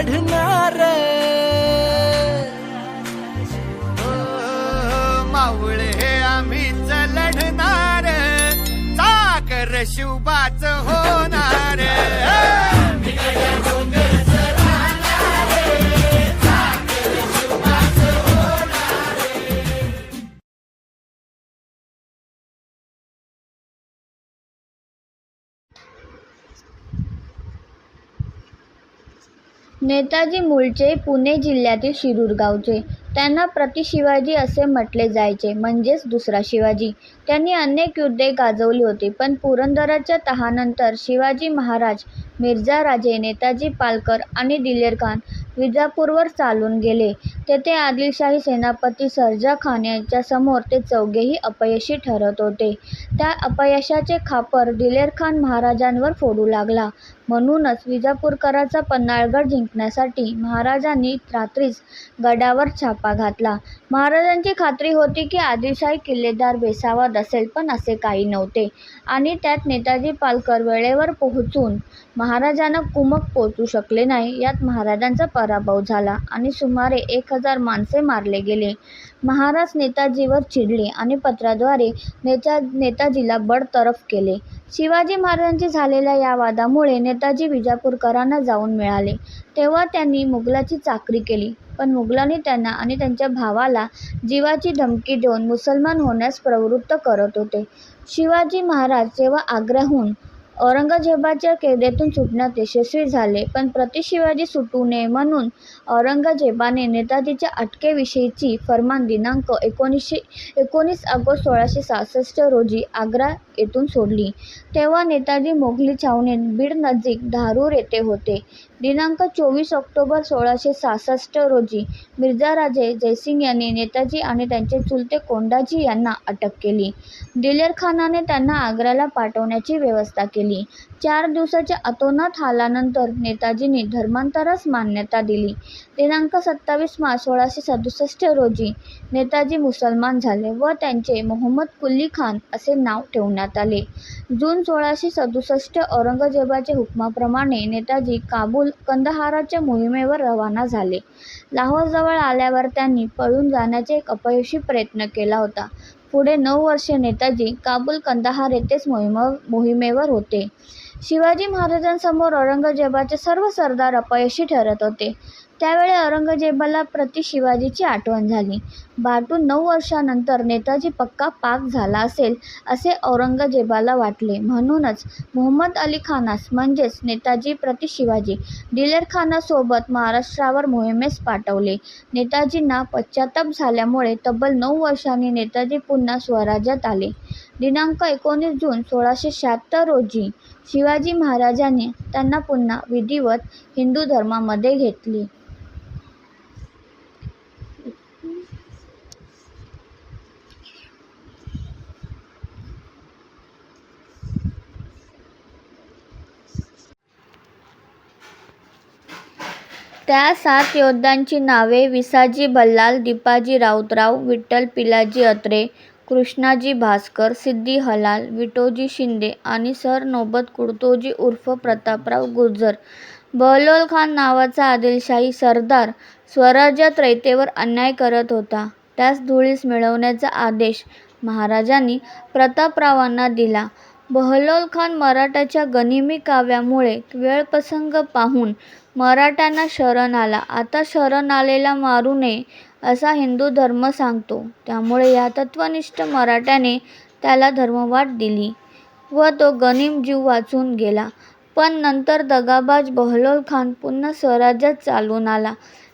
लढणार मावळे हे आम्हीच लढणार साकर शिवबाच होणार. नेताजी मूळचे पुणे जिल्ह्यातील शिरूर गावचे. त्यांना प्रति शिवाजी असे म्हटले जायचे म्हणजेच दुसरा शिवाजी. त्यांनी अनेक युद्धे गाजवली होती पण पुरंदराच्या तहानंतर शिवाजी महाराज, मिर्झा राजे नेताजी पालकर आणि दिलेरखान विजापूरवर चालून गेले. तेथे आदिलशाही सेनापती सरजा खान यांच्यासमोर ते चौघेही अपयशी ठरत होते. त्या अपयशाचे खापर दिलेरखान महाराजांवर फोडू लागला. म्हणूनच विजापूरकरांचा पन्हाळगड जिंकण्यासाठी महाराजांनी रात्रीच गडावर छापा घातला. महाराजांची खात्री होती की आदिलशाही किल्लेदार बेसावत असेल पण असे काही नव्हते आणि त्यात नेताजी पालकर वेळेवर पोहोचून महाराजांना कुमक पोचू शकले नाही. यात महाराजांचा पराभव झाला आणि सुमारे एक हजार माणसे मारले गेले. महाराज नेताजीवर चिडले आणि पत्राद्वारे नेता नेताजीला बडतर्फ केले. शिवाजी महाराजांची झालेल्या या वादामुळे नेताजी विजापूरकरांना जाऊन मिळाले तेव्हा त्यांनी मुघलाची चाकरी केली पण मुघलांनी त्यांना आणि त्यांच्या भावाला जीवाची धमकी देऊन मुसलमान होण्यास प्रवृत्त करत होते. शिवाजी महाराज जेव्हा आग्र्याहून औरंगजेबाच्या कैदेतून सुटण्यात यशस्वी झाले पण प्रति शिवाजी सुटू नये म्हणून औरंगजेबाने नेताजीच्या अटकेविषयीची फरमान दिनांक एकोणीसशे एकोणीस ऑगस्ट सोळाशे सहासष्ट रोजी आग्रा येथून सोडली. तेव्हा नेताजी मोघली छावणीत बीड नजीक धारूर येथे होते. दिनांक चोवीस ऑक्टोबर सोळाशे सहासष्ट रोजी मिर्झा राजे जयसिंग यांनी नेताजी आणि त्यांचे चुलते कोंडाजी यांना अटक केली. दिलेरखानाने त्यांना आग्र्याला पाठवण्याची व्यवस्था केली. चार दिवसाच्या अतोनात हालानंतर नेताजींनी धर्मांतरास मान्यता दिली. दिनांक सत्तावीस मार्च सोळाशे सदुसष्ट रोजी नेताजी मुसलमान झाले व त्यांचे मोहम्मद कुल्ली खान असे नाव ठेवण्यात आले. जून सोळाशे सदुसष्ट औरंगजेबाच्या हुकमाप्रमाणे नेताजी काबूल कंदहाराच्या मोहिमेवर रवाना झाले. लाहोरजवळ आल्यावर त्यांनी पळून जाण्याचा एक अपयशी प्रयत्न केला होता. पुढे नऊ वर्षे नेताजी काबूल कंदहार येथेच मोहिमेवर होते. शिवाजी महाराजांसमोर औरंगजेबाचे सर्व सरदार अपयशी ठरत होते. त्यावेळी औरंगजेबाला प्रति शिवाजीची आठवण झाली. बाटून नऊ वर्षानंतर नेताजी पक्का पाक झाला असेल असे औरंगजेबाला वाटले. म्हणूनच मोहम्मद अली खानास म्हणजेच नेताजी प्रति शिवाजी दिलेर खानासोबत महाराष्ट्रावर मोहिमेस पाठवले. नेताजींना पश्चाताप झाल्यामुळे तब्बल नऊ वर्षांनी नेताजी पुन्हा स्वराज्यात आले. दिनांक एकोणीस जून सोळाशे शहात्तर रोजी शिवाजी महाराजांनी त्यांना पुन्हा विधिवत हिंदू धर्मामध्ये घेतली त्या सात योद्ध्यांची नावे विसाजी बल्लाल दीपाजी राऊतराव, विठ्ठल पिलाजी अत्रे, कृष्णाजी भास्कर, सिद्दी हलाल, विटोजी शिंदे आणि सरनौबत कुडतोजी उर्फ प्रतापराव गुर्जर. बहलोल खान नावाचा आदिलशाही सरदार स्वराज्यात रयतेवर अन्याय करत होता. त्यास धुळीस मिळवण्याचा आदेश महाराजांनी प्रतापरावांना दिला. बहलोल खान मराठाच्या गनिमी काव्यामुळे वेळप्रसंग पाहून मराठ्यांना शरण आला. आता शरण आलेला मारू नये असा हिंदू धर्म सांगतो. त्यामुळे या तत्त्वनिष्ठ मराठ्याने त्याला धर्मवाट दिली व तो गनिम जीव वाचून गेला. पण नंतर दगाबाज बहलोल खान पुन्हा स्वराज्यात चालून आला.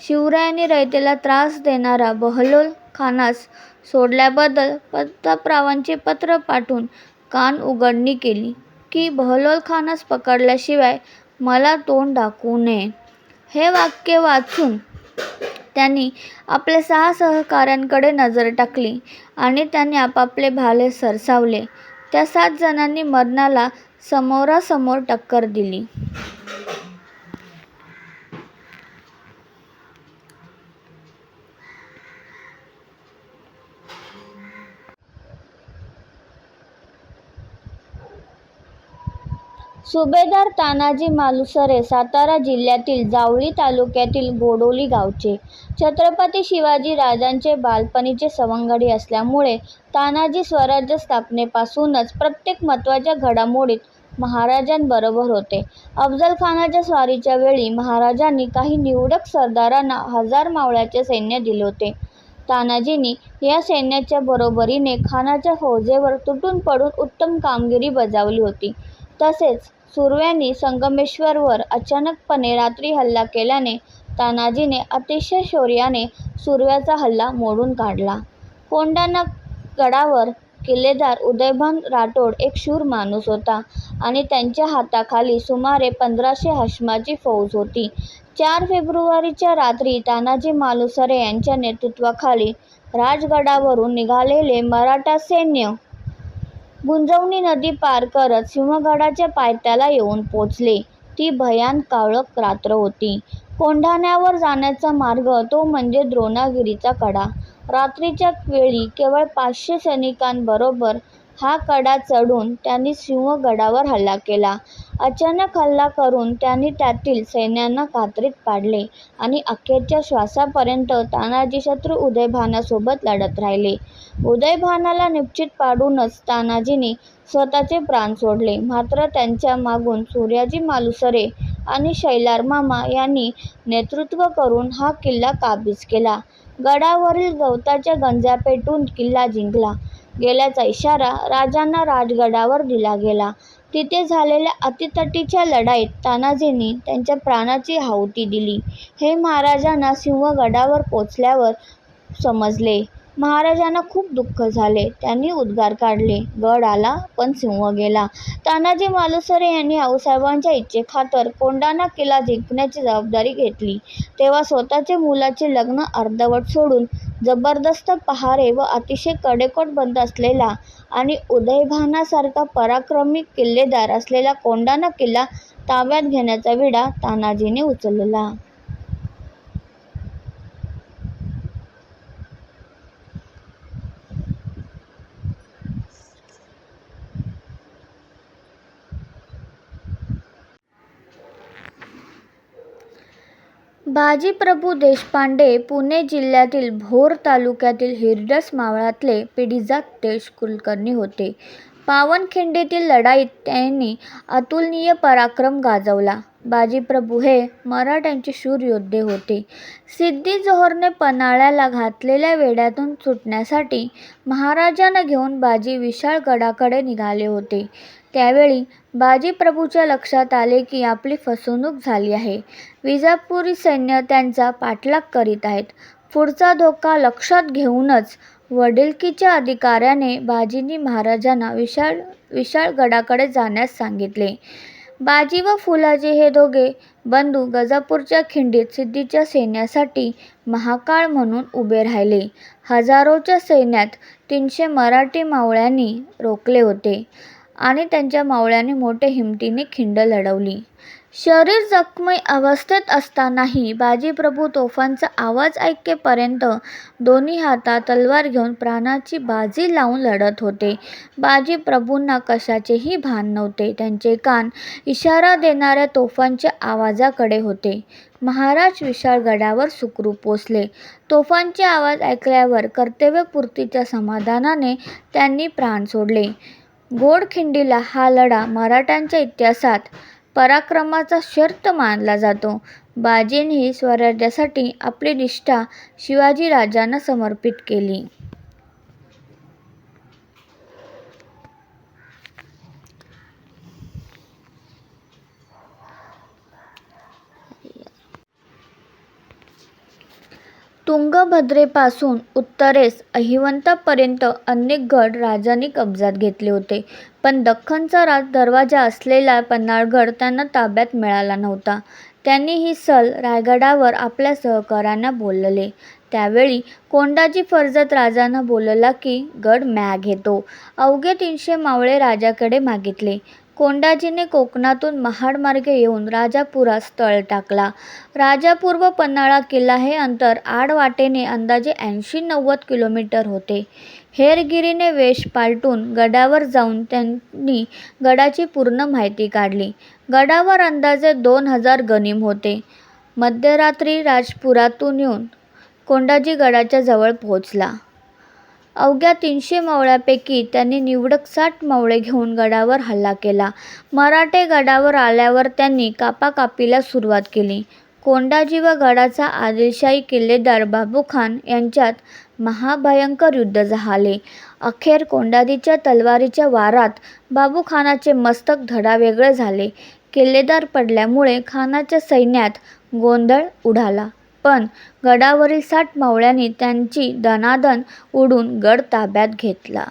शिवरायांनी रयतेला त्रास देणारा बहलोल खानास सोडल्याबद्दल प्रतापरावांचे पत्र पाठवून कान उघडणी केली की बहलोलखानास पकडल्याशिवाय मला तोंड दाखवू नये. हे वाक्य वाचून त्यांनी आपल्या सहा सहकाऱ्यांकडे नजर टाकली आणि त्यांनी आपापले भाले सरसावले. त्या सात जणांनी मरणाला समोरासमोर टक्कर दिली. सुभेदार तानाजी मालुसरे सातारा जिल्ह्यातील जावळी तालुक्यातील गोडोली गावचे. छत्रपती शिवाजी राजांचे बालपणीचे सवंगडी असल्यामुळे तानाजी स्वराज्य स्थापनेपासूनच प्रत्येक महत्त्वाच्या घडामोडीत महाराजांबरोबर होते. अफजलखानाच्या स्वारीच्या वेळी महाराजांनी काही निवडक सरदारांना हजार मावळ्याचे सैन्य दिले होते. तानाजींनी या सैन्याच्या बरोबरीने खानाच्या फौजेवर तुटून पडून उत्तम कामगिरी बजावली होती. तसेच सुरव्यांनी संगमेश्वरवर अचानकपणे रात्री हल्ला केल्याने तानाजीने अतिशय शौर्याने सुरव्याचा हल्ला मोडून काढला. कोंढाणा गडावर किल्लेदार उदयभान राठोड एक शूर माणूस होता आणि त्यांच्या हाताखाली सुमारे पंधराशे हश्माची फौज होती. चार फेब्रुवारीच्या रात्री तानाजी मालुसरे यांच्या नेतृत्वाखाली राजगडावरून निघालेले मराठा सैन्य गुंजवणी नदी पार करत सिंहगडाच्या पायथ्याला येऊन पोचले. ती भयान काळक रात्र होती. कोंढाण्यावर जाण्याचा मार्ग तो म्हणजे द्रोणागिरीचा कडा. रात्रीच्या वेळी केवळ पाचशे सैनिकांबरोबर हा कडा चढून त्यांनी सिंहगडावर हल्ला केला. अचानक हल्ला करून त्यांनी त्यातील सैन्यांना कात्रीत पाडले आणि अखेरच्या श्वासापर्यंत तानाजी शत्रू उदयभानासोबत लढत राहिले. उदयभानाला निश्चित पाडूनच तानाजीने स्वतःचे प्राण सोडले. मात्र त्यांच्या मागून सूर्याजी मालुसरे आणि शैलार मामा यांनी नेतृत्व करून हा किल्ला काबीज केला. गडावरील गवताच्या गंजा पेटून किल्ला जिंकला. गेल्याचा इशारा राजांना राजगडावर दिला गेला. तिथे झालेल्या अतितटीच्या लढाईत तानाजींनी त्यांच्या प्राणाची आहुती दिली. हे महाराजांना सिंहगडावर पोचल्यावर समजले. महाराजांना खूप दुःख झाले. त्यांनी उद्गार काढले. गड आला पण सिंह गेला. तानाजी मालुसरे यांनी आऊसाहेबांच्या इच्छेखातर कोंडाना किल्ला जिंकण्याची जबाबदारी घेतली. तेव्हा स्वतःचे मुलाचे लग्न अर्धवट सोडून जबरदस्त पहारे व अतिशय कडेकोट बंद असलेला आणि उदयभानासारखा पराक्रमी किल्लेदार असलेला कोंडाना किल्ला ताब्यात घेण्याचा विडा तानाजीने उचलला. बाजीप्रभू देशपांडे पुणे जिल्ह्यातील भोर तालुक्यातील हिरडस मावळातले पिढीजात देश कुलकर्णी होते. पावनखिंडीतील लढाईत त्यांनी अतुलनीय पराक्रम गाजवला. बाजीप्रभू हे मराठ्यांचे शूर योद्धे होते. सिद्दी जोहरने पन्हाळ्याला घातलेल्या वेढ्यातून सुटण्यासाठी महाराजांना घेऊन बाजी विशाळगडाकडे निघाले होते. त्यावेळी बाजीप्रभूच्या लक्षात आले की आपली फसवणूक झाली आहे. विजापुरी सैन्य त्यांचा पाठलाग करीत आहेत. पुढचा धोका लक्षात घेऊनच वडिलकीच्या अधिकाऱ्याने बाजींनी महाराजांना विशाळ विशाळगडाकडे जाण्यास सांगितले. बाजी व फुलाजी हे दोघे बंधू गजापूरच्या खिंडीत सिद्धीच्या सैन्यासाठी महाकाळ म्हणून उभे राहिले. हजारोच्या सैन्यात तीनशे मराठी मावळ्यांनी रोखले होते. आणि त्यांच्या मावळ्याने मोठ्या हिमतीने खिंड लढवली. शरीर जखमी अवस्थेत असतानाही बाजीप्रभू तोफांचा आवाज ऐकेपर्यंत दोन्ही हातात तलवार घेऊन प्राणाची बाजी लावून लढत होते. बाजीप्रभूंना कशाचेही भान नव्हते. त्यांचे कान इशारा देणाऱ्या तोफांच्या आवाजाकडे होते. महाराज विशाळगडावर सुखरूप पोचले. तोफांचे आवाज ऐकल्यावर कर्तव्यपूर्तीच्या समाधानाने त्यांनी प्राण सोडले. घोडखिंडीला हा लढा मराठ्यांच्या इतिहासात पराक्रमाचा शर्त मानला जातो. बाजींनी स्वराज्यासाठी आपली निष्ठा शिवाजीराजांना समर्पित केली. तुंगभद्रेपासून उत्तरेस अहिवंतापर्यंत अनेक गड राजांनी कब्जात घेतले होते. पण दख्खनचा राज दरवाजा असलेला पन्हाळगड त्यांना ताब्यात मिळाला नव्हता. त्यांनी ही सल रायगडावर आपल्या सहकाऱ्यांना बोलले. त्यावेळी कोंडाजी फर्जत राजांना बोलला की गड म्या घेतो. अवघे तीनशे मावळे राजाकडे मागितले. कोंडाजीने कोकणातून महाडमार्गे येऊन राजापुरास तळ टाकला. राजापूर व पन्हाळा किल्ला हे अंतर आडवाटेने अंदाजे ऐंशी नव्वद किलोमीटर होते. हेरगिरीने वेष पालटून गडावर जाऊन त्यांनी गडाची पूर्ण माहिती काढली. गडावर अंदाजे दोन हजार गनिम होते. मध्यरात्री राजपुरातून येऊन कोंडाजी गडाच्या जवळ पोहोचला. अवघ्या तीनशे मावळ्यांपैकी त्यांनी निवडक साठ मावळे घेऊन गडावर हल्ला केला. मराठे गडावर आल्यावर त्यांनी कापाकापीला सुरुवात केली. कोंडाजी व गडाचा आदिलशाही किल्लेदार बाबूखान यांच्यात महाभयंकर युद्ध झाले. अखेर कोंडाजीच्या तलवारीच्या वारात बाबूखानाचे मस्तक धडावेगळे झाले. किल्लेदार पडल्यामुळे खानाच्या सैन्यात गोंधळ उडाला पण गडावरील साठ मावळ्यांनी त्यांची दणादण उडून गड ताब्यात घेतला.